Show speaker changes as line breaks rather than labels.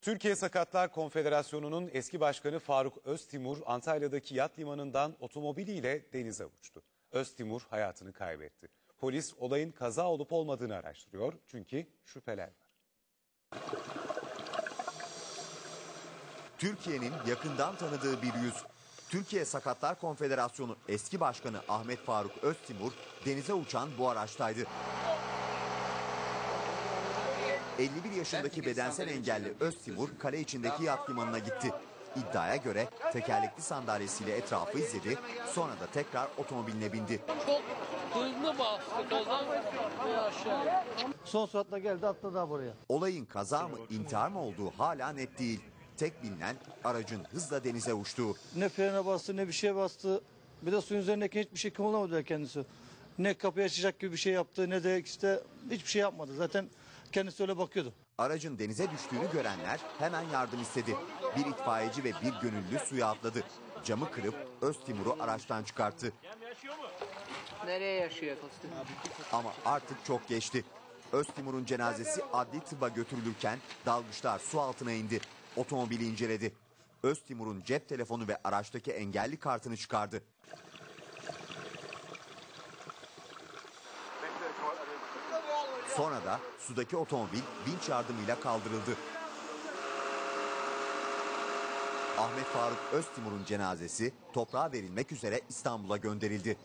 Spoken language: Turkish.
Türkiye Sakatlar Konfederasyonu'nun eski başkanı Faruk Öztimur Antalya'daki yat limanından otomobiliyle denize uçtu. Öztimur hayatını kaybetti. Polis olayın kaza olup olmadığını araştırıyor çünkü şüpheler var.
Türkiye'nin yakından tanıdığı bir yüz. Türkiye Sakatlar Konfederasyonu eski başkanı Ahmet Faruk Öztimur denize uçan bu araçtaydı. 51 yaşındaki bedensel engelli Öztimur kale içindeki yat limanına gitti. İddiaya göre tekerlekli sandalyesiyle etrafı izledi, sonra da tekrar otomobiline bindi.
Çok hızlı bastı ve aşağı.
Son süratle geldi atladı daha buraya.
Olayın kaza mı intihar mı olduğu hala net değil. Tek bilinen aracın hızla denize uçtuğu.
Ne frene bastı ne bir şey bastı. Bir de suyun üzerindeki hiçbir şey kımıldamadı kendisi. Ne kapıyı açacak gibi bir şey yaptı ne de işte hiçbir şey yapmadı. Zaten kendisi öyle bakıyordu.
Aracın denize düştüğünü görenler hemen yardım istedi. Bir itfaiyeci ve bir gönüllü suya atladı. Camı kırıp Öztimur'u araçtan çıkarttı.
Nereye yaşıyor kostüm?
Ama artık çok geçti. Öztimur'un cenazesi adli tıbba götürülürken dalgıçlar su altına indi. Otomobili inceledi. Öztimur'un cep telefonu ve araçtaki engelli kartını çıkardı. Sonra da sudaki otomobil vinç yardımıyla kaldırıldı. Ahmet Faruk Öztimur'un cenazesi toprağa verilmek üzere İstanbul'a gönderildi.